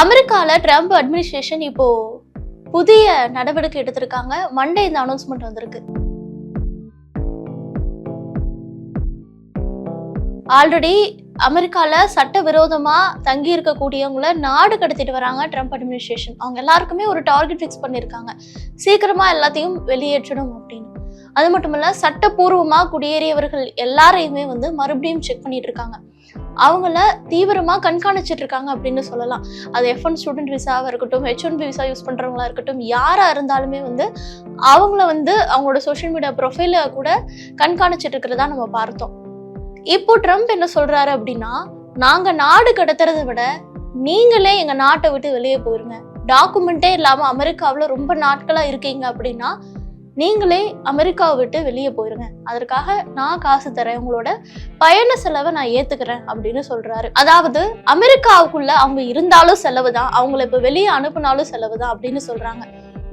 அமெரிக்கால Trump administration இப்போ புதிய நடவடிக்கை எடுத்திருக்காங்க. மண்டே இந்த அனௌன்ஸ்மெண்ட் வந்திருக்கு. ஆல்ரெடி அமெரிக்காவில் சட்டவிரோதமாக தங்கி இருக்கக்கூடியவங்கள நாடு கடத்திட்டு வராங்க ட்ரம்ப் அட்மினிஸ்ட்ரேஷன். அவங்க எல்லாருக்குமே ஒரு டார்கெட் ஃபிக்ஸ் பண்ணியிருக்காங்க. சீக்கிரமாக எல்லாத்தையும் வெளியேற்றணும் அப்படின்னு. அது மட்டும் இல்லை சட்டப்பூர்வமாக குடியேறியவர்கள் எல்லாரையுமே வந்து மறுபடியும் செக் பண்ணிட்டு இருக்காங்க. அவங்கள தீவிரமாக கண்காணிச்சிட்டு இருக்காங்க அப்படின்னு சொல்லலாம். அது எஃப் ஒன் ஸ்டூடெண்ட் விசாவாக இருக்கட்டும் H one B visa use பண்ணுறவங்களா இருக்கட்டும் யாராக இருந்தாலுமே வந்து அவங்கள வந்து அவங்களோட சோஷியல் மீடியா ப்ரொஃபைல கூட கண்காணிச்சிட்டு இருக்கிறதா நம்ம பார்த்தோம். இப்போ ட்ரம்ப் என்ன சொல்றாரு அப்படின்னா நாங்க நாடு கடத்துறதை விட நீங்களே எங்க நாட்டை விட்டு வெளியே போயிருங்க. டாக்குமெண்ட்டே இல்லாம அமெரிக்காவில் ரொம்ப நாட்களா இருக்கீங்க அப்படின்னா நீங்களே அமெரிக்காவை விட்டு வெளியே போயிருங்க. அதற்காக நான் காசு தரேன். உங்களோட பயண செலவை நான் ஏத்துக்கிறேன் அப்படின்னு சொல்றாரு. அதாவது அமெரிக்காவுக்குள்ள அவங்க இருந்தாலும் செலவு தான் அவங்கள இப்ப வெளியே அனுப்புனாலும் செலவு தான் அப்படின்னு சொல்றாங்க.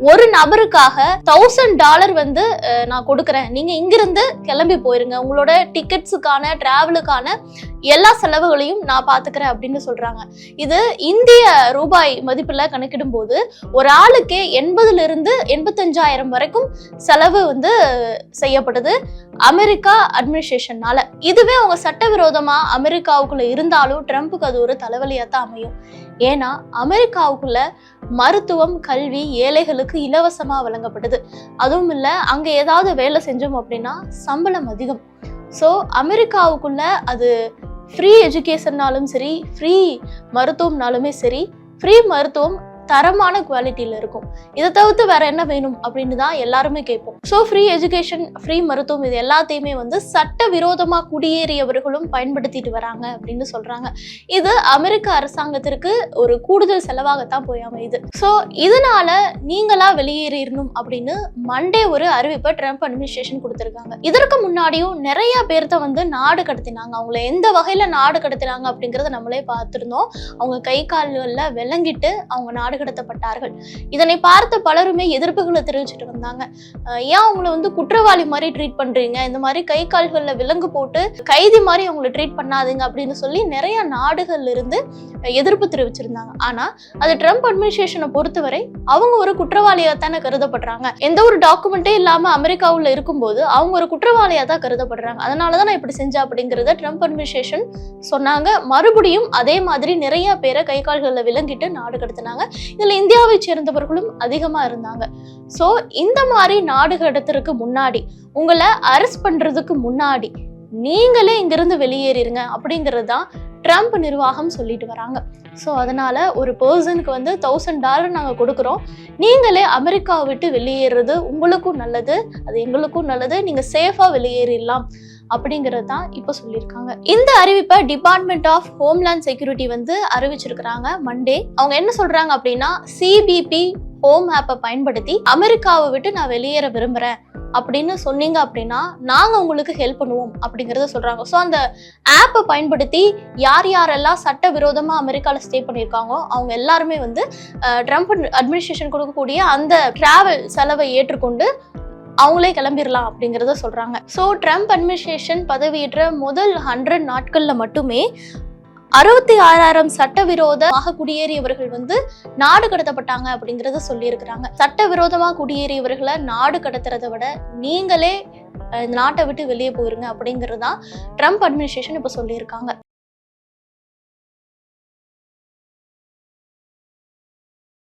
ஒரு நபருக்காக தௌசண்ட் டாலர் வந்து நான் கொடுக்குறேன். நீங்க இங்கிருந்து கிளம்பி போயிருங்க. உங்களோட டிக்கெட்ஸுக்கான டிராவலுக்கான எல்லா செலவுகளையும் நான் பாத்துக்கிறேன் அப்படின்னு சொல்றாங்க. இது இந்திய ரூபாய் மதிப்புல கணக்கிடும் போது ஒரு ஆளுக்கே எண்பதுல இருந்து எண்பத்தஞ்சாயிரம் வரைக்கும் செலவு வந்து செய்யப்படுது அமெரிக்கா அட்மினிஸ்ட்ரேஷன்னால. இதுவே அவங்க சட்டவிரோதமா அமெரிக்காவுக்குள்ள இருந்தாலும் ட்ரம்ப்புக்கு அது ஒரு தலைவலியா தான் அமையும். ஏன்னா அமெரிக்காவுக்குள்ள மருத்துவம் கல்வி ஏழைகளுக்கு இலவசமா வழங்கப்படுது. அதுவும் இல்ல அங்க ஏதாவது வேலை செஞ்சோம் அப்படின்னா சம்பளம் அதிகம். ஸோ அமெரிக்காவுக்குள்ள அது ஃப்ரீ எஜுகேஷன்னாலும் சரி ஃப்ரீ மருத்துவம்னாலுமே சரி ஃப்ரீ மருத்துவம் தரமான குவாலிட்டியில் இருக்கும். இதை தவிர்த்து வேற என்ன வேணும் அப்படின்னு தான் எல்லாருமே கேட்போம். ஸோ ஃப்ரீ எஜுகேஷன் ஃப்ரீ மருத்துவம் இது எல்லாத்தையுமே வந்து சட்ட விரோதமாக குடியேறியவர்களும் பயன்படுத்திட்டு வராங்க அப்படின்னு சொல்றாங்க. இது அமெரிக்க அரசாங்கத்திற்கு ஒரு கூடுதல் செலவாகத்தான் போய் அமையுது. ஸோ இதனால நீங்களா வெளியேறிடணும் அப்படின்னு மண்டே ஒரு அறிவிப்பை ட்ரம்ப் அட்மினிஸ்ட்ரேஷன் கொடுத்துருக்காங்க. இதற்கு முன்னாடியும் நிறைய பேர்த்த வந்து நாடு கடத்தினாங்க. அவங்கள எந்த வகையில நாடு கடத்தினாங்க அப்படிங்கறத நம்மளே பார்த்துருந்தோம். அவங்க கை கால்களில் விளங்கிட்டு அவங்க நாடு கடத்தப்பட்டார்கள் இதனை பார்த்த பலருமே எதிர்ப்புகளை தெரிவிச்சுட்டு வந்தாங்க. ஏன் அவங்கள வந்து குற்றவாளி மாதிரி ட்ரீட் பண்றீங்க? இந்த மாதிரி கை கால்கள்ல விலங்கு போட்டு கைதி மாதிரி அவங்களை ட்ரீட் பண்ணாதீங்க அப்படின்னு சொல்லி நிறைய நாடுகள்ல இருந்து எதிர்ப்பு தெரிவிச்சிருந்தாங்க. ஆனா அது ட்ரம்ப் அட்மினிஸ்ட்ரேஷனை பொறுத்தவரை அவங்க ஒரு குற்றவாளியா தானே கருதப்படுறாங்க. எந்த ஒரு டாக்குமெண்ட்டே இல்லாம அமெரிக்காவுல இருக்கும்போது அவங்க ஒரு குற்றவாளியா தான் கருதப்படுறாங்க அதனாலதான் நான் இப்படி செஞ்சேன் அப்படிங்கறத ட்ரம்ப் அட்மினிஸ்ட்ரேஷன் சொன்னாங்க. மறுபடியும் அதே மாதிரி நிறைய பேரை கை கால்களில் விளங்கிட்டு நாடு கடத்தினாங்க. இதுல இந்தியாவை சேர்ந்தவர்களும் அதிகமா இருந்தாங்க. சோ இந்த மாதிரி நாடு கடத்துறதுக்கு முன்னாடி உங்களை அரெஸ்ட் பண்றதுக்கு முன்னாடி நீங்களே இங்கிருந்து வெளியேறிடுங்க அப்படிங்கிறது தான் ட்ரம்ப் நிர்வாகம் சொல்லிட்டு வராங்க. ஸோ அதனால ஒரு பர்சனுக்கு வந்து தௌசண்ட் டாலர் நாங்கள் கொடுக்குறோம். நீங்களே அமெரிக்காவை விட்டு வெளியேறது உங்களுக்கும் நல்லது அது எங்களுக்கும் நல்லது நீங்கள் சேஃபாக வெளியேறிடலாம் அப்படிங்கிறது தான் இப்போ சொல்லியிருக்காங்க. இந்த அறிவிப்பை டிபார்ட்மெண்ட் ஆஃப் ஹோம்லேண்ட் செக்யூரிட்டி வந்து அறிவிச்சிருக்கிறாங்க மண்டே அவங்க என்ன சொல்கிறாங்க அப்படின்னா சிபிபி ஹோம் ஆப்பை பயன்படுத்தி அமெரிக்காவை விட்டு நான் வெளியேற விரும்புகிறேன் அப்படின்னு சொன்னீங்க அப்படின்னா நாங்கள் உங்களுக்கு ஹெல்ப் பண்ணுவோம் அப்படிங்கறத சொல்கிறாங்க ஸோ அந்த ஆப்பை பயன்படுத்தி யார் யாரெல்லாம் சட்டவிரோதமா அமெரிக்காவில் ஸ்டே பண்ணியிருக்காங்களோ அவங்க எல்லாருமே வந்து ட்ரம்ப் அட்மினிஸ்ட்ரேஷன் கொடுக்கக்கூடிய அந்த டிராவல் செலவை ஏற்றுக்கொண்டு அவங்களே கிளம்பிடலாம் அப்படிங்கிறத சொல்கிறாங்க ஸோ ட்ரம்ப் அட்மினிஸ்ட்ரேஷன் பதவியேற்ற முதல் ஹண்ட்ரட் நாட்களில் மட்டுமே அறுபத்தி ஆறாயிரம் சட்டவிரோதமாக குடியேறியவர்கள் வந்து நாடு கடத்தப்பட்டாங்க அப்படிங்கறத சொல்லியிருக்கிறாங்க. சட்டவிரோதமா குடியேறியவர்களை நாடு கடத்துறதை விட நீங்களே இந்த நாட்டை விட்டு வெளியே போயிருங்க அப்படிங்கிறது தான் ட்ரம்ப் அட்மினிஸ்ட்ரேஷன் இப்போ சொல்லியிருக்காங்க.